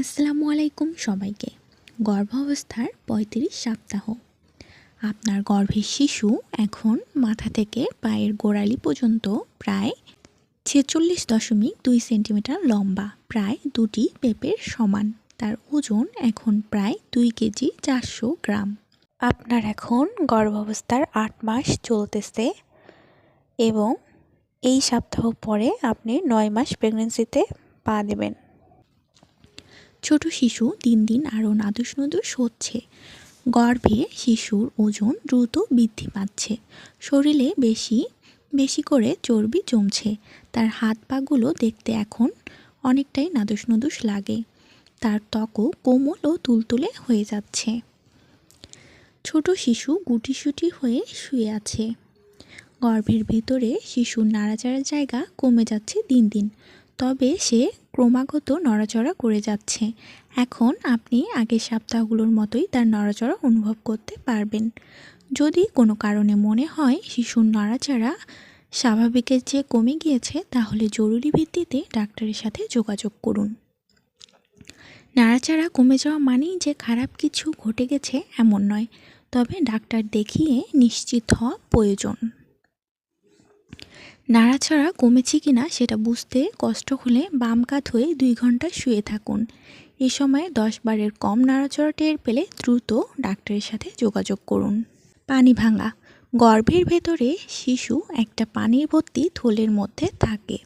আসসালামু আলাইকুম সবাইকে। গর্ভাবস্থার পঁয়ত্রিশ সপ্তাহ। আপনার গর্ভের শিশু এখন মাথা থেকে পায়ের গোড়ালি পর্যন্ত প্রায় ছেচল্লিশ দশমিক দুই সেন্টিমিটার লম্বা, প্রায় দুটি পেঁপের সমান। তার ওজন এখন প্রায় দুই কেজি চারশো গ্রাম। আপনার এখন গর্ভাবস্থার আট মাস চলতেছে এবং এই সপ্তাহ পরে আপনি নয় মাস প্রেগনেন্সিতে পা দেবেন। ছোট শিশু দিন দিন আরও নাদুস নুদুস হচ্ছে। গর্ভে শিশুর ওজন দ্রুত বৃদ্ধি পাচ্ছে। শরীরে বেশি বেশি করে চর্বি জমছে। তার হাত পাগুলো দেখতে এখন অনেকটাই নাদুস নুদুস লাগে। তার ত্বকও কোমল ও তুলতুলে হয়ে যাচ্ছে। ছোট শিশু গুটিসুটি হয়ে শুয়ে আছে। গর্ভের ভিতরে শিশুর নাড়াচাড়ার জায়গা কমে যাচ্ছে দিন দিন। তবে সে ক্রমাগত নড়াচড়া করে যাচ্ছে। এখন আপনি আগের সপ্তাহগুলোর মতোই তার নড়াচড়া অনুভব করতে পারবেন। যদি কোনো কারণে মনে হয় শিশুর নড়াচড়া স্বাভাবিকের চেয়ে কমে গিয়েছে, তাহলে জরুরি ভিত্তিতে ডাক্তারের সাথে যোগাযোগ করুন। নাড়াচাড়া কমে যাওয়া মানেই যে খারাপ কিছু ঘটে গেছে এমন নয়, তবে ডাক্তার দেখিয়ে নিশ্চিত হওয়া প্রয়োজন। নাড়াচাড়া কমেছে কিনা সেটা বুঝতে কষ্ট হলে বাম কাত হয়ে দুই ঘণ্টা শুয়ে থাকুন। এ সময় দশ বারের কম নাড়াচড়া টের পেলে দ্রুত ডাক্তারের সাথে যোগাযোগ করুন। পানি ভাঙা। গর্ভের ভেতরে শিশু একটা পানির ভর্তি থলের মধ্যে থাকে।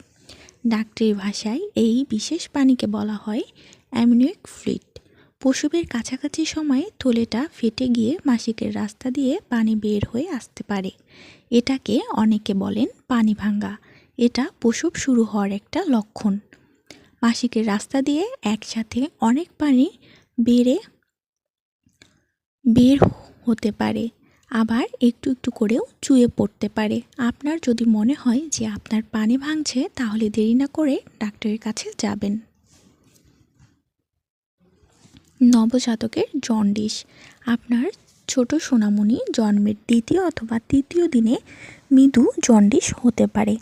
ডাক্তারি ভাষায় এই বিশেষ পানিকে বলা হয় অ্যামিনিক ফ্লুইড। প্রসবের কাছাকাছি সময়ে থলেটা ফেটে গিয়ে মাসিকের রাস্তা দিয়ে পানি বের হয়ে আসতে পারে। এটাকে অনেকে বলেন পানি ভাঙ্গা। এটা প্রসব শুরু হওয়ার একটা লক্ষণ। মাসিকের রাস্তা দিয়ে একসাথে অনেক পানি বেড়ে বের হতে পারে, আবার একটু একটু করেও চুয়ে পড়তে পারে। আপনার যদি মনে হয় যে আপনার পানি ভাঙছে, তাহলে দেরি না করে ডাক্তারের কাছে যাবেন। নবজাতকের জন্ডিস। আপনার ছোট সোনামণি জন্মের দ্বিতীয় অথবা তৃতীয় দিনে মৃদু জন্ডিস হতে পারে।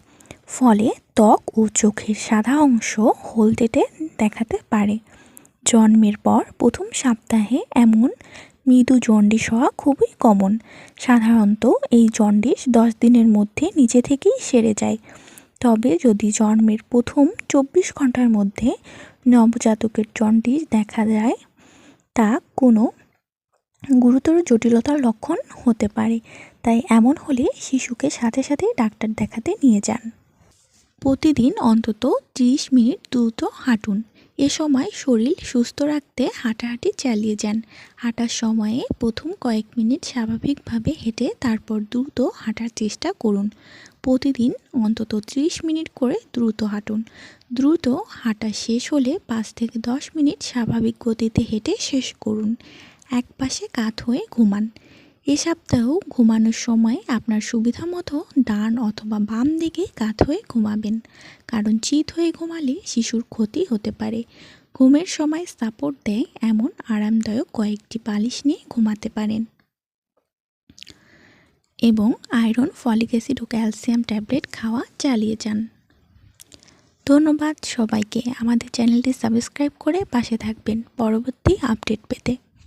ফলে ত্বক ও চোখের সাদা অংশ হলদেটে দেখাতে পারে। জন্মের পর প্রথম সপ্তাহে এমন মৃদু জন্ডিস হওয়া খুবই কমন সাধারণত এই জন্ডিস দশ দিনের মধ্যে নিজে থেকেই সেরে যায়। তবে যদি জন্মের প্রথম চব্বিশ ঘণ্টার মধ্যে নবজাতকের জন্ডিস দেখা যায়, তা কোনো গুরুতর জটিলতার লক্ষণ হতে পারে। তাই এমন হলে শিশুকে সাথে সাথে ডাক্তার দেখাতে নিয়ে যান। প্রতিদিন অন্তত ত্রিশ মিনিট দ্রুত হাঁটুন। এ সময় শরীর সুস্থ রাখতে হাঁটাহাঁটি চালিয়ে যান। হাঁটার সময়ে প্রথম কয়েক মিনিট স্বাভাবিকভাবে হেঁটে তারপর দ্রুত হাঁটার চেষ্টা করুন। প্রতিদিন অন্তত ত্রিশ মিনিট করে দ্রুত হাঁটুন। দ্রুত হাঁটা শেষ হলে পাঁচ থেকে দশ মিনিট স্বাভাবিক গতিতে হেঁটে শেষ করুন। এক পাশে কাত হয়ে ঘুমান। এ সপ্তাহ ঘুমানোর সময় আপনার সুবিধা মতো ডান অথবা বাম দিকে কাত হয়ে ঘুমাবেন। কারণ চিত হয়ে ঘুমালে শিশুর ক্ষতি হতে পারে। ঘুমের সময় সাপোর্ট দেয় এমন আরামদায়ক কয়েকটি বালিশ নিয়ে ঘুমাতে পারেন। এবং আয়রন, ফলিক অ্যাসিড ও ক্যালসিয়াম ট্যাবলেট খাওয়া চালিয়ে যান। ধন্যবাদ সবাইকে। আমাদের চ্যানেলটি সাবস্ক্রাইব করে পাশে থাকবেন। পরবর্তী আপডেট পেতে।